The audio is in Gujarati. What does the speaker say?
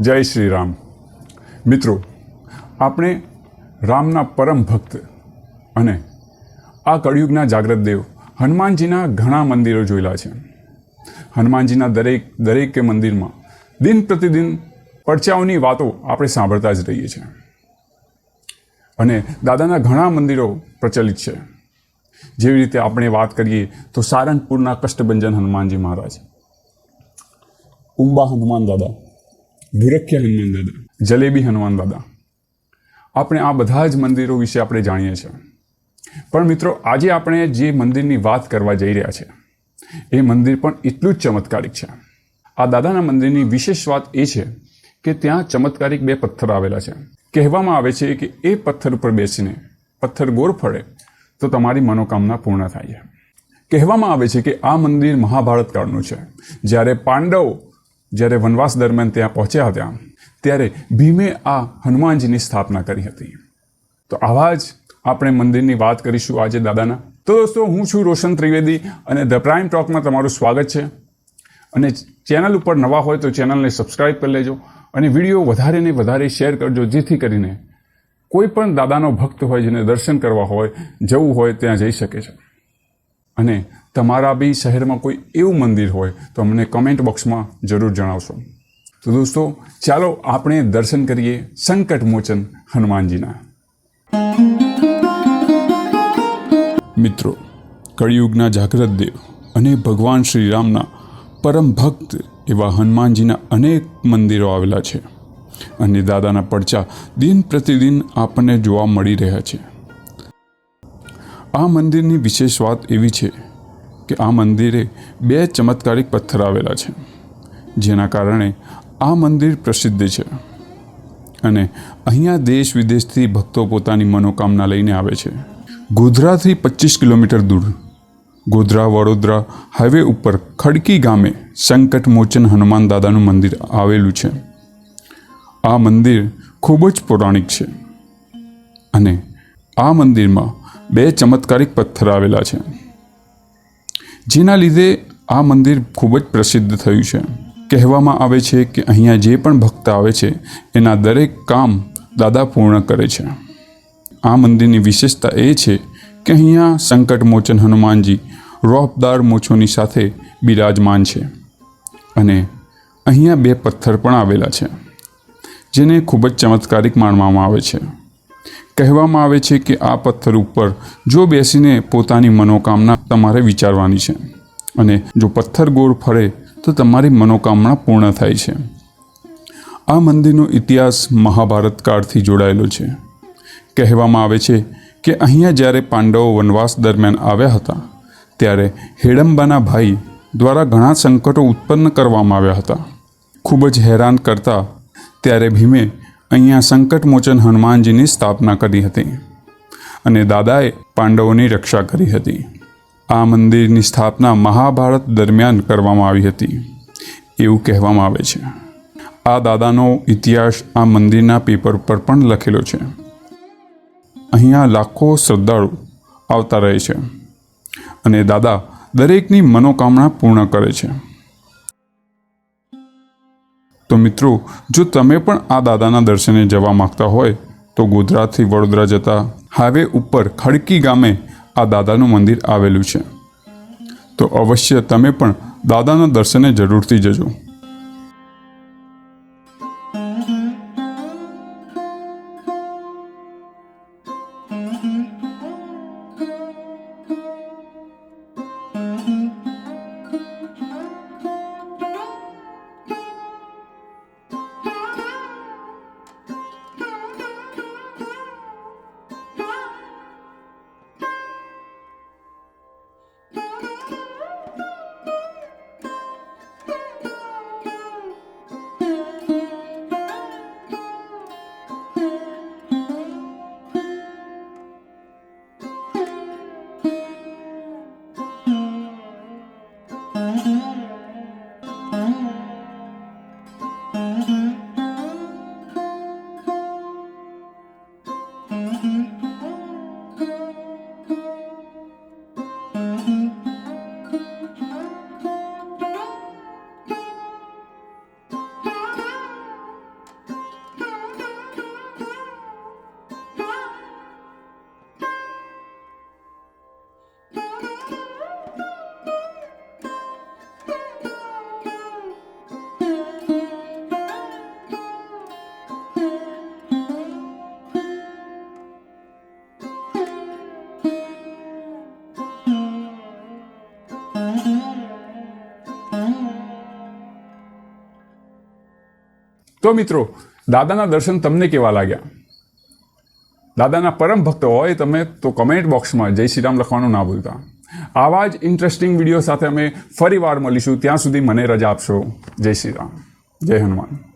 જય શ્રી રામ. મિત્રો, આપણે રામના પરમ ભક્ત અને આ કળિયુગના જાગ્રત દેવ હનુમાનજીના ઘણા મંદિરો જોયેલા છે. હનુમાનજીના દરેક દરેક મંદિરમાં દિન પ્રતિદિન પડચાઓની વાતો આપણે સાંભળતા જ રહીએ છીએ. અને દાદાના ઘણા મંદિરો પ્રચલિત છે. જેવી રીતે આપણે વાત કરીએ તો સારંગપુરના કષ્ટભંજન હનુમાનજી મહારાજ. ઉંબા હનુમાન દાદા. ભૂરખ્યા હનુમાન દાદા. જલેબી હનુમાન દાદા. આપણે આ બધા જ મંદિરો વિશે આપણે જાણીએ છીએ. પણ મિત્રો, આજે આપણે જે મંદિરની વાત કરવા જઈ રહ્યા છે, એ મંદિર પણ એટલું જ ચમત્કારિક છે. આ દાદાના મંદિરની વિશેષ વાત એ છે કે ત્યાં ચમત્કારિક બે પથ્થર આવેલા છે. કહેવામાં આવે છે કે એ પથ્થર ઉપર બેસીને પથ્થર ગોર ફળે તો તમારી મનોકામના પૂર્ણ થાય છે. કહેવામાં આવે છે કે આ મંદિર મહાભારત કાળનું છે. જ્યારે પાંડવો જ્યારે વનવાસ દરમિયાન ત્યાં પહોંચ્યા હતા, ત્યારે ભીમે આ હનુમાનજીની સ્થાપના કરી હતી. તો આવા જ આપણે મંદિરની વાત કરીશું આજે દાદાના. તો દોસ્તો, હું છું રોશન ત્રિવેદી અને ધ પ્રાઇમ ટોકમાં તમારું સ્વાગત છે. અને ચેનલ ઉપર નવા હોય તો ચેનલને સબસ્ક્રાઈબ કરી લેજો અને વીડિયો વધારે ને વધારે શેર કરજો, જેથી કરીને કોઈ પણ દાદાનો ભક્ત હોય જેને દર્શન કરવા હોય, જવું હોય, ત્યાં જઈ શકે છે. અને તમારા બી શહેરમાં કોઈ એવું મંદિર હોય તો અમને કમેન્ટ બોક્સમાં જરૂર જણાવશો. તો દોસ્તો, ચાલો આપણે દર્શન કરીએ સંકટ મોચન હનુમાનજીના. મિત્રો, કળિયુગના જાગ્રત દેવ અને ભગવાન શ્રીરામના પરમ ભક્ત એવા હનુમાનજીના અનેક મંદિરો આવેલા છે અને દાદાના પડચા દિન પ્રતિદિન આપણને જોવા મળી રહ્યા છે. આ મંદિરની વિશેષ વાત એવી છે કે આ મંદિરે બે ચમત્કારિક પથ્થર આવેલા છે, જેના કારણે આ મંદિર પ્રસિદ્ધ છે. અને અહીંયા દેશ વિદેશથી ભક્તો પોતાની મનોકામના લઈને આવે છે. ગોધરાથી પચીસ કિલોમીટર દૂર, ગોધરા વડોદરા હાઈવે ઉપર ખડકી ગામે સંકટ મોચન હનુમાન દાદાનું મંદિર આવેલું છે. આ મંદિર ખૂબ જ પૌરાણિક છે અને આ મંદિરમાં બે ચમત્કારિક પથ્થર આવેલા છે. જેના લીધે આ મંદિર ખૂબ જ પ્રસિદ્ધ થયું છે. કહેવામાં આવે છે કે અહીંયા જે પણ ભક્ત આવે છે, એના દરેક કામ દાદા પૂર્ણ કરે છે. આ મંદિરની વિશેષતા એ છે કે અહીંયા સંકટ મોચન હનુમાનજી રોપદાર મોછોની સાથે બિરાજમાન છે અને અહીંયા બે પથ્થર પણ આવેલા છે, જેને ખૂબ જ ચમત્કારિક માનવામાં આવે છે. કહેવામાં આવે છે કે આ પથ્થર ઉપર જો બેસીને પોતાની મનોકામના તમારે વિચારવાની છે અને જો પથ્થર ગોળ ફરે તો તમારી મનોકામના પૂર્ણ થાય છે. આ મંદિરનો ઇતિહાસ મહાભારત કાળથી જોડાયેલો છે. કહેવામાં આવે છે કે અહીંયા જ્યારે પાંડવો વનવાસ દરમિયાન આવ્યા હતા, ત્યારે હેડંબાના ભાઈ દ્વારા ઘણા સંકટો ઉત્પન્ન કરવામાં આવ્યા હતા. ખૂબ જ હેરાન કરતા ત્યારે ભીમે અહીંયા સંકટમોચન હનુમાનજીની સ્થાપના કરી હતી અને દાદાએ પાંડવોની રક્ષા કરી હતી. આ મંદિરની સ્થાપના મહાભારત દરમિયાન કરવામાં આવી હતી, એવું કહેવામાં આવે છે. આ દાદાનો ઇતિહાસ આ મંદિરના પેપર પર પણ લખેલો છે. અહીંયા લાખો શ્રદ્ધાળુ આવતા રહે છે અને દાદા દરેકની મનોકામના પૂર્ણ કરે છે. તો મિત્રો, જો તમે પણ આ દાદાના દર્શને જવા માગતા હોય, તો ગોધરાથી વડોદરા જતા હાઈવે ઉપર ખડકી ગામે આ દાદાનું મંદિર આવેલું છે. તો અવશ્ય તમે પણ દાદાના દર્શને જરૂરથી જજો. તો મિત્રો, દાદાના દર્શન તમને કેવા લાગ્યા? દાદાના પરમ ભક્ત હોય તમે તો કમેન્ટ બોક્સમાં જય શ્રી રામ લખવાનું ના ભૂલતા. આવા જ ઇન્ટરેસ્ટિંગ વીડિયો સાથે અમે ફરી વાર મળીશું. ત્યાં સુધી મને રજા આપશો. જય શ્રી રામ. જય હનુમાન.